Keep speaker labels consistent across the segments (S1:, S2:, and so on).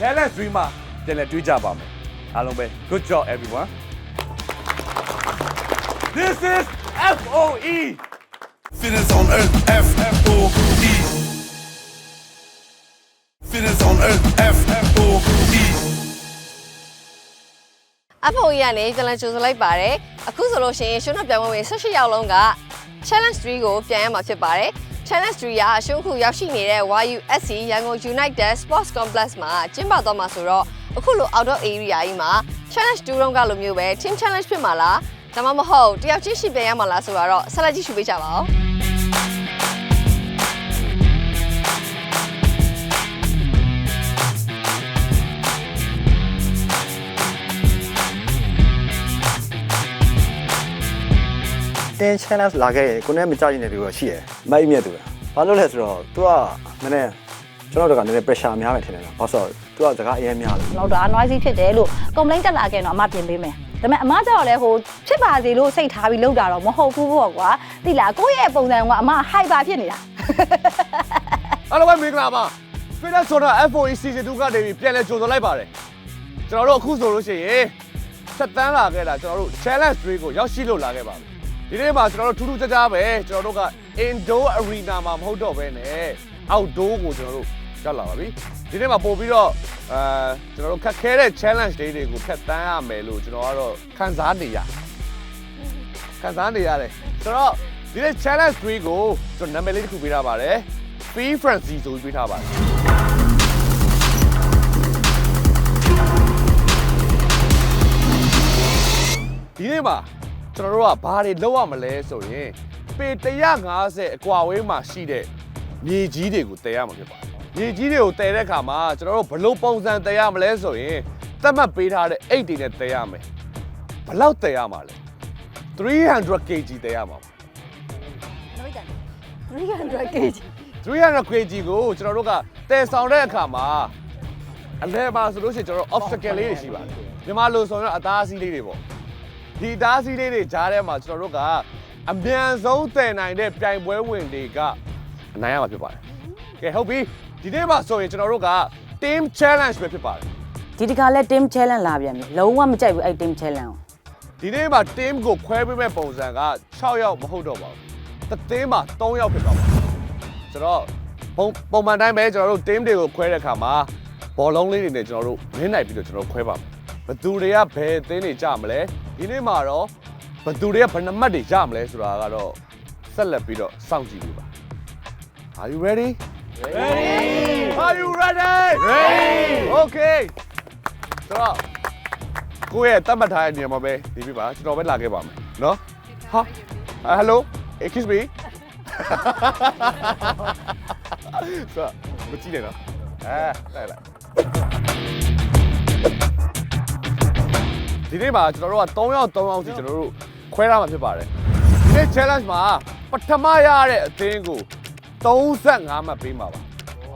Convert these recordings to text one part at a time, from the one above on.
S1: challenge 3မှာပြန်လည်တွေ့ကြပါမယ်အားလုံးပဲ good job everyone This is FOE
S2: Fitness on earth, F F O E. Fitness on earth, F F O E.
S3: FOE ကနေပြန်လည်ကြိုဆိုလိုက်ပါတယ်အခုဆိုလို့ရှိရင်ရှုံးနှပြောင်းဝင်ဝင်18ရောက်လုံးက challenge 3ကိုပြန်ရမှာဖြစ်ပါတယ် challenge 3ကရှုံးခုရောက်ရှိနေတဲ့ YUSC ရန်ကုန် United Sports Complex မှာကျင်းပသွားမှာဆိုတော့အခုလို outdoor area ကြီးမှာ challenge 2တုန်းကလိုမျိုးပဲ team challenge ဖြစ်မှာလားဒါမှမဟုတ်တယောက်ချင်းရှိပြန်ရမှာလားဆိုတော့ဆက်လက်ကြည့်ရှုပေးကြပါဦး
S4: တင်း challenge လာခဲ့ရင်ကိုနဲ့မကြိုက်နေတဲ့လူကရှိရယ်မိုက်မြတ်သူဘာလို့လဲဆိုတော့ तू ကနည်းနည်းကျွန်တော်တို့ကနည်းနည်း pressure များမယ်ထင်တယ်နော်ဘာလို့ဆိုတော့ तू ကစကားအရင်များတယ်
S5: ကျွန်တော်တို့က noisy ဖြစ်တယ်လို့ complaint တက်လာခဲ့တော့အမပြင်ပေးမယ်ဒါပေမဲ့အမကျတော့လေဟိုဖြစ်ပါစေလို့စိတ်ထားပြီးလုပ်တာတော့မဟုတ်ဘူးပေါ့ကွာသိလားကိုယ့်ရဲ့ပုံစံကအမ hyper ဖြစ်နေတာ
S1: အားလုံးပဲမင်္ဂလာပါ Fitness Zone FOE Season 2ကနေပြီးပြန်လည်ကြိုဆိုလိုက်ပါတယ်ကျွန်တော်တို့အခုဆိုလို့ရှိရင်ဆက်တန်းလာခဲ့တာကျွန်တော်တို့ challenge 3ကိုရောက်ရှိလို့လာခဲ့ပါပြီ ဒီနေ့မှာကျွန်တော်တို့ထူးထူးခြားခြားပဲကျွန်တော်တို့က indoor arena မှာမဟုတ်တော့ဘဲနဲ့ outdoor ကိုကျွန်တော်တို့ရောက်လာပါပြီဒီနေ့မှာပို့ပြီးတော့အဲကျွန်တော်တို့ခက်ခဲတဲ့ challenge တွေတွေကိုဖျက်တန်းရမယ်လို့ကျွန်တော်ကတော့ခံစားနေရခံစားနေရတယ်ဆိုတော့ဒီနေ့ challenge 3ကိုကျွန်တော်နာမည်လေးတစ်ခုပေးထားပါတယ် Free Frenzy ဆိုပြီးပေးထားပါတယ်ဒီနေ့မှာ ကျွန်တော်တို့ကဘာတွေလုပ်ရမလဲဆိုရင်ပေ150အကွာဝေးမှာရှိတဲ့မြေကြီးတွေကိုတည်ရမှာဖြစ်ပါတယ်မြေကြီးတွေကိုတည်တဲ့အခါမှာကျွန်တော်တို့ဘယ်လိုပုံစံတည်ရမလဲဆိုရင်သတ်မှတ်ပေးထားတဲ့အိတ်တွေနဲ့တည်ရမယ်ဘယ်လောက်တည်ရမှာလဲ300 kg တည်ရမှာပါ
S5: 300 kg
S1: 300 kg ကိုကျွန်တော်တို့ကတည်ဆောင်တဲ့အခါမှာအလဲမှာဆိုလို့ရှိရင်ကျွန်တော်တို့ obstacle လေးတွေရှိပါတယ်မြန်မာလိုဆိုရင်တော့အသားအဆီးလေးတွေပေါ့ ဒီအသားအဆီးလေးတွေကြားထဲမှာကျွန်တော်တို့ကအမြန်ဆုံးတည်နိုင်တဲ့ပြိုင်ပွဲဝင်တွေကအနိုင်ရမှာဖြစ်ပါတယ်ကဲဟုတ်ပြီဒီနေ့မှာဆိုရင်ကျွန်တော်တို့က team challenge ပဲဖြစ်ပါတယ်
S6: ဒီတခါလဲ team challenge လာပြန်ပြီလုံးဝမကြိုက်ဘူးအဲ့ team challenge ကို
S1: ဒီနေ့မှာ team ကိုခွဲပေးမဲ့ပုံစံက6ယောက်မဟုတ်တော့ပါဘူးတစ် team မှာ3ယောက်ဖြစ်သွားပါဆိုတော့ပုံပုံမှန်တိုင်းပဲကျွန်တော်တို့ team တွေကိုခွဲတဲ့အခါမှာဘောလုံးလေးတွေနဲ့ကျွန်တော်တို့မင်းနိုင်ပြီးတော့ကျွန်တော်တို့ခွဲပါမယ်ဘယ်သူတွေကဘယ်အသင်းတွေကြမလဲ ဒီနေ့မှာတော့ဘယ်သူတွေကဘယ်နှမှတ်တွေကြမလဲဆိုတာကတော့ဆက်လက်ပြီးတော့စောင့်ကြည့်ပေးပါ Are you ready? Ready. Are you ready? Ready. Okay. ဆိုတော့ကိုယ့်ရဲ့တတ်မှတ်ထားတဲ့နေရာမှာပဲနေပြီပါကျွန်တော်ပဲလာခဲ့ပါမယ်နော်ဟာဟယ်လို excuse me ဆိုတော့မကြည့်နဲ့နော်အဲလိုက်လိုက် ဒီနေ့မှာကျွန်တော်တို့က3ယောက်3ယောက်စီကျွန်တော်တို့ခွဲထားမှာဖြစ်ပါတယ်ဒီနေ့ challenge မှာပထမရတဲ့အသင်းကို35မှတ်ပေးမှာပါ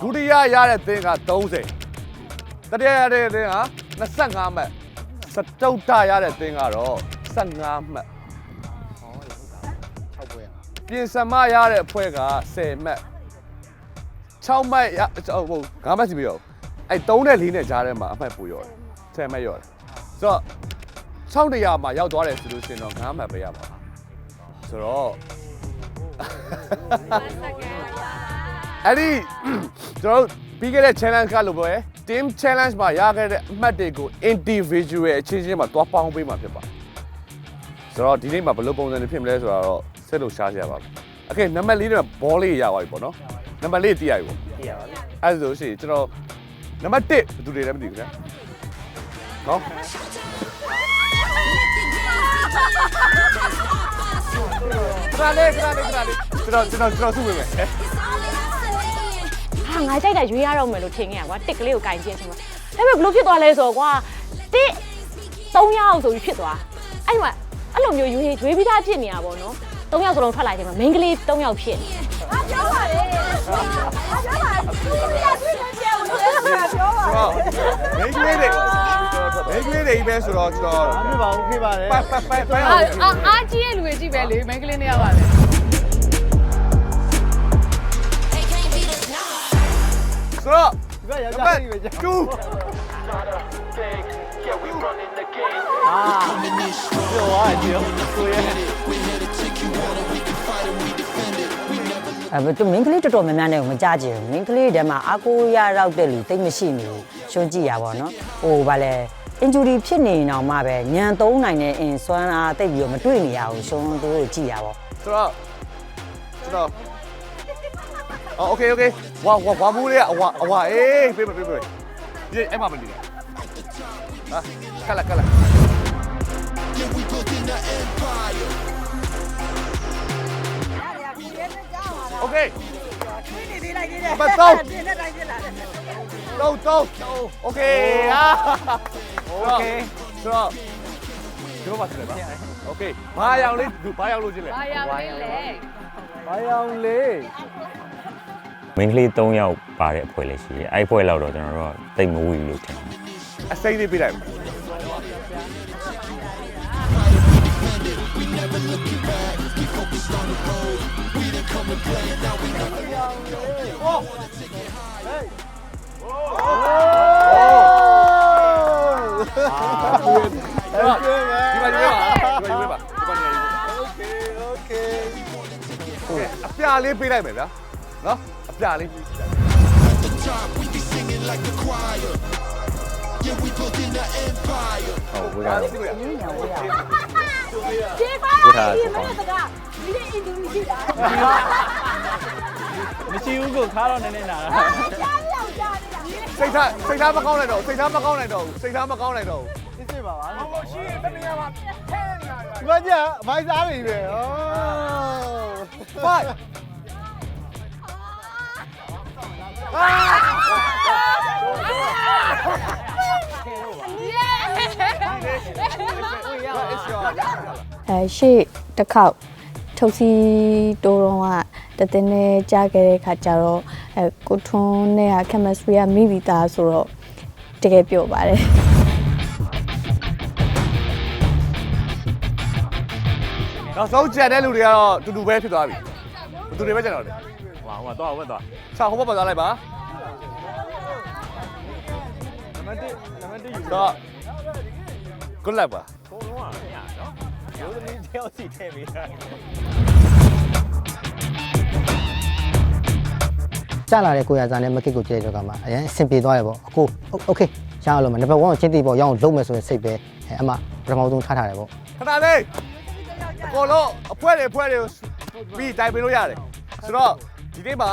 S1: ဒုတိယရတဲ့အသင်းက30တတိယရတဲ့အသင်းက25မှတ်စတုတ္တရတဲ့အသင်းကတော့15မှတ်ပြင်စမရတဲ့အဖွဲ့က10မှတ်6မှတ်ရဟုတ်9မှတ်စီပြီးတော့အဲ့3နဲ့4နဲ့ကြားထဲမှာအမှတ်ပိုရောတယ်10မှတ်ရောတယ်ဆိုတော့ 6နေရာမှာရောက်သွားတယ်ဆိုလို့ရှိရင်တော့9မှတ်ပေးရမှာပါဆိုတော့အဲ့ဒီကျွန်တော်တို့ပြီးခဲ့တဲ့ challenge ကလို့ပဲ team challenge မှာရခဲ့တဲ့အမှတ်တွေကို individual အချင်းချင်းမှာတွားပေါင်းပေးမှာဖြစ်ပါတယ်ဆိုတော့ဒီနေ့မှာဘယ်လိုပုံစံတွေဖြစ်မလဲဆိုတာတော့ဆက်လို့ရှားကြပါမယ်။ Okay နံပါတ်၄နဲ့ဘောလေးရပါပြီပေါ့နော်။နံပါတ်၄တည်ရပြီပေါ့။တည်ရပါပြီ။အဲ့ဒါဆိုရှင်ကျွန်တော်နံပါတ်1ဘယ်သူတွေလဲမသိဘူးခင်ဗျာ။နော် ခရလေးခရလေးခရလေးကျွန်တော်ကျွန်တော်ကျွန်တော်စုပေးမယ်။
S5: ဟာငါကြိုက်တာရွေးရတော့မယ်လို့ထင်ခဲ့ရကွာတစ်ကလေးကိုကင်ကြည့်ချင်းကွာဒါပေမဲ့ဘလို့ဖြစ်သွားလဲဆိုတော့ကွာတစ်3ယောက်ဆိုပြီးဖြစ်သွားအဲ့မှာအဲ့လိုမျိုးရွေးရွေးပြီးသားဖြစ်နေတာပေါ့နော်3ယောက်စလုံးထွက်လာချိန်မှာ main ကလေး3ယောက်ဖြစ်နေဟာပြောပါလေဟာပြောပါသူကပြည့် ပြည့်ပြည့်ပြောပါ
S1: ဆိုတော့မိန်းကလေးတွေမိန်းကလေးတွေကြီးပဲဆိုတော့ကျွန်တော်
S4: မပါဘူးခေးပါတယ်
S1: ပတ်ပတ်ပတ်ပတ်
S7: အာအာအားကြီးရဲ့လူတွေကြည့်ပဲလေမိန်းကလေးနှစ်ယောက်ပါလေ
S1: ဆိုတော့ဒီ2
S6: အဲသူမင်းကလေးတော်တော်များများနဲ့မကြကြဘူးမင်းကလေးတဲမှာအာကိုရရောက်တဲ့လူတိတ်မရှိနေဘူးရှုံးကြည့်ရပါတော့ဟိုဗာလဲ injury ဖြစ်နေတော့မှပဲညံသုံးနိုင်တဲ့အင်စွမ်းအားတိတ်ပြီးတော့မတွေ့နေရဘူးရှုံးသူတို့ကြည့်ရပါ
S1: ဆိုတော့ကျွန်တော်အော် okay okay ဝါဝါဝါဘူးလေးကအဝါအဝါအေးပြေးပြေးပြေးဒီအဲ့မှာမနေနဲ့ဟာခက်လာခက်လာ Yeah, we building an empire. โอเคပတ်တော့တော့တော့โอเคဟာโอเคဆိုတော့ဒီလိုပါစလဲပါโอเคဘာရောင်လေးဘာရောင်လို့ချင်းလဲ
S7: ဘာရောက်လေးလဲ
S4: ဘာရောင်လေး
S8: မင်းကလေး3ယောက်ပါတဲ့အဖွဲ့လေးရှိတယ်အဲ့အဖွဲ့လောက်တော့ကျွန်တော်တို့ကတိတ်မဝီလို့ထင်တယ်
S1: အစိမ့်လေးပြလိုက်မ အပြာလေးပေးလိုက်မယ်ဗျာနော်အပြာလေး At the top, we be singing like the choir. Yeah, we built in the empire.
S8: ဟုတ်ဝေး
S1: ရ
S8: အော
S1: င် ဝေးရ
S5: ကျေးပါ
S8: ဝေးတာ
S5: ဒီ
S8: ဆို
S5: မ
S8: တော့
S5: နေ့ကဒီနေ့အင်ဒိုနီးရှား
S4: မရှိဘူးကိုခါတော့နည်းနည်းနာတာ
S5: ကြားပြောက်ကြားနေတာ
S1: စိတ်ထားစိတ်ထားမကောင်းနိုင်တော့စိတ်ထားမကောင်းနိုင်တော့စိတ်ထားမကောင်းနိုင်တော့
S4: စစ်စစ်ပါပါဟုတ်ရှိတနေရာမှာထဲနေတာဒီမှာကြာမိုက်စားနေပဲဩ
S1: five
S9: အဲ ရှေ့တစ်ခေါက်ထုတ်စီတိုးတော့ကတသင်းနဲ့ကြားခဲ့တဲ့ခါကျတော့အဲကိုထွန်းနဲ့က chemistry ကမိပြီးသားဆိုတော့တကယ်ပြောပါတယ်
S1: နောက်ဆုံးကြံတဲ့လူတွေကတော့တူတူပဲဖြစ်သွားပြီတူတွေပဲကြံတော့တယ်
S8: ဟိုဟိုတော့ဝက်တော့
S1: ချာဟိုဘက်ပါသွားလိုက်ပါ
S4: နံပါတ်1နံပါတ်1ယူ
S1: တော့ good luck ပါ
S8: ဘုံလုံးကမရနော်
S4: ရိုးသမီးတယောက်စီထည့်ပေးတာ
S10: ကျလာတဲ့ကိုရစားနဲ့မကစ်ကိုကြည့်တဲ့တော့ကမှအရင်အဆင်ပြေသွားတယ်ပေါ့အကိုโอเคရအောင်လို့မနံပါတ်1ကိုချင်းတီပေါ့ရအောင်လုံးမယ်ဆိုရင်စိတ်ပဲအဲအမပထမဆုံးထားထားတယ်ပေါ့
S1: ခဏလေးအကုန်လုံးအဖွဲတွေအဖွဲတွေကိုပြီးတိုင်ပေးလို့ရတယ်ဆိုတော့ဒီနေ့မှာ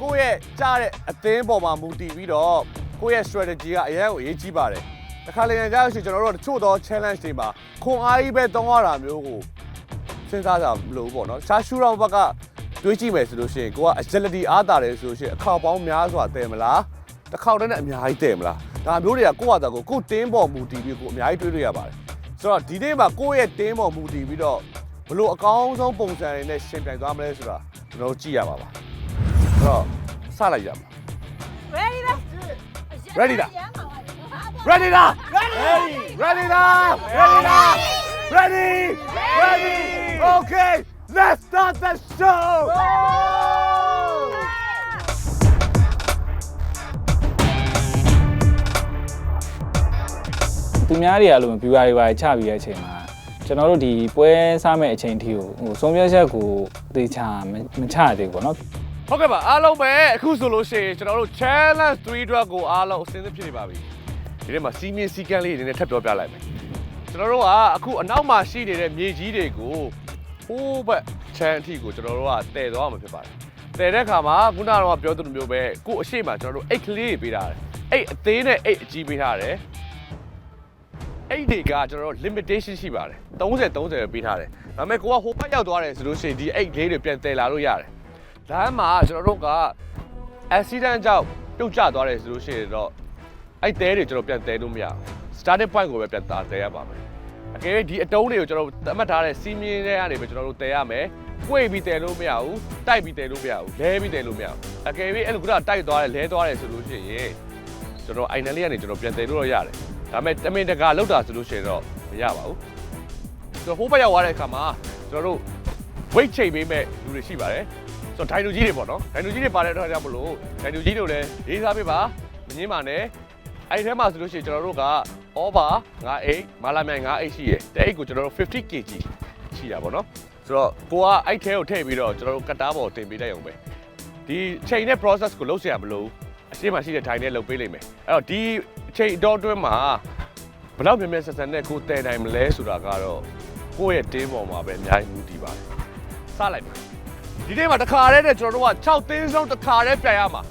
S1: ကိုယ့်ရဲ့ကြားတဲ့အသင်းပေါ်မှာမူတည်ပြီးတော့ ကိုယ့်ရဲ့ strategy ကအရင်ကိုအရေးကြီးပါတယ်တခါလေကြာလို့ရှိရင်ကျွန်တော်တို့ကတချို့သော challenge တွေမှာခွန်အားကြီးပဲတောင်းရတာမျိုးကိုစဉ်းစားကြမလို့ပေါ့နော်ရှားရှူတော့ဘက်ကတွေးကြည့်မယ်ဆိုလို့ရှိရင်ကိုက agility အားတာတယ်ဆိုလို့ရှိရင်အခေါက်ပေါင်းများစွာတည်မလားတစ်ခေါက်တည်းနဲ့အများကြီးတည်မလားဒါမျိုးတွေကကိုယ့်ဟာတာကိုကိုယ့်တင်းပေါ်မူတည်ပြီးကိုအများကြီးတွေးလို့ရပါတယ်ဆိုတော့ဒီနေ့မှာကိုယ့်ရဲ့တင်းပေါ်မူတည်ပြီးတော့ဘလို့အကောင်းဆုံးပုံစံတွေနဲ့ရှင်ပြိုင်သွားမလဲဆိုတာကျွန်တော်တို့ကြည့်ရပါပါဆိုတော့စလိုက်ရပါ
S5: ready လား
S1: ready လား ready လား ready ready လား ready လား ready ready okay let's start the show
S11: သူများတွေကလို့ viewer တွေပါချပြီးတဲ့အချိန်မှာကျွန်တော်တို့ဒီပွဲစားမဲ့အချိန်ထိကိုဟိုဆုံးဖြတ်ချက်ကိုသေချာမမချရသေးဘူးပေါ့နော်
S1: ဟုတ်ကဲ့ပါအားလုံးပဲအခုဆိုလို့ရှိရင်ကျွန်တော်တို့ challenge 3အတွက်ကိုအားလုံးအဆင်သင့်ဖြစ်နေပါပြီဒီနေ့မှာစီးမြင့်စီးကမ်းလေးတွေနဲ့ထပ်ပြောပြလိုက်မယ်ကျွန်တော်တို့ကအခုအနောက်မှာရှိနေတဲ့မြေကြီးတွေကိုဟိုးဘက်ချမ်းအထိကိုကျွန်တော်တို့ကတည်သွားမှာဖြစ်ပါတယ်တည်တဲ့အခါမှာခုနကတော့ပြောသလိုမျိုးပဲကို့အရှိမကျွန်တော်တို့အိတ်ကလေးတွေပေးထားတယ်အိတ်အသေးနဲ့အိတ်အကြီးပေးထားတယ်အဲ့ဒီကကျွန်တော်တို့ limitation ရှိပါတယ်30 30ပဲပေးထားတယ်ဒါပေမဲ့ကိုကဟိုဘက်ရောက်သွားတယ်ဆိုလို့ရှိရင်ဒီအိတ်လေးတွေပြန်တည်လာလို့ရတယ် လမ်းမှာကျွန်တော်တို့က accident ကြောင့်ပြုတ်ကျသွားတယ်ဆိုလို့ရှိရင်တော့အဲ့တဲတွေကျွန်တော်ပြန်တည်လို့မရဘူး starting point ကိုပဲပြန်တာတည်ရပါမယ်အကယ်၍ဒီအတုံးတွေကိုကျွန်တော်သတ်မှတ်ထားတဲ့စီးမြင်းတွေကနေပဲကျွန်တော်တို့တည်ရမယ်ကိုယ်ပြီးတည်လို့မရဘူးတိုက်ပြီးတည်လို့မရဘူးလဲပြီးတည်လို့မရဘူးအကယ်၍အဲ့လိုကတိုက်သွားတယ်လဲသွားတယ်ဆိုလို့ရှိရင်ကျွန်တော်အိုင်နယ်လေးကနေကျွန်တော်ပြန်တည်လို့တော့ရတယ်ဒါပေမဲ့တမင်တကာလောက်တာဆိုလို့ရှိရင်တော့မရပါဘူးဆိုတော့ဟိုဘက်ရောက်သွားတဲ့အခါမှာကျွန်တော်တို့ weight ချိန်ပေးမဲ့လူတွေရှိပါတယ် ဆိုတော့ဒိုင်နိုကြီးတွေပေါ့နော်ဒိုင်နိုကြီးတွေပါတဲ့အတွက်ကြောင့်မလို့ဒိုင်နိုကြီးတို့လည်းရေးစားပေးပါ မငင်းပါနဲ့အဲ့ဒီထဲမှာဆိုလို့ရှိရင်ကျွန်တော်တို့က over 9 8မာလာမြိုင်9 8ရှိရယ်တဲ့အဲ့ကိုကျွန်တော်တို့50 kg ရှိတာပေါ့နော်ဆိုတော့ကိုကအဲ့ထဲကိုထည့်ပြီးတော့ကျွန်တော်တို့ကတ်တာပေါ်တင်ပေးတတ်ရုံပဲဒီချိန်နဲ့ process ကိုလုပ်เสียမလို့အရှိမရှိတဲ့ထိုင်နဲ့လုပ်ပေးလိမ့်မယ်အဲ့တော့ဒီချိန်အတော်အတွင်းမှာဘယ်တော့မြန်မြန်ဆက်ဆက်နဲ့ကိုတည်နိုင်မလဲဆိုတာကတော့ကိုယ့်ရဲ့တင်းပေါ်မှာပဲအများကြီးမူတည်ပါတယ်စလိုက်ပါ ဒီနေ့မှာတစ်ခါတည်းနဲ့ကျွန်တော်တို့က6သင်းဆုံးတစ်ခါတည်းပြန်ရမှာ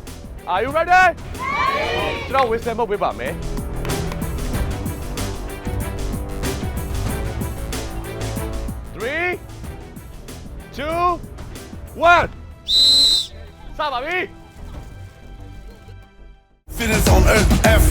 S1: Are you ready? ကျွန်တော်ဝစ်ဆယ်မှုတ်ပေးပါမယ်3 2 1စပါပြီ
S2: Fitness on Earth F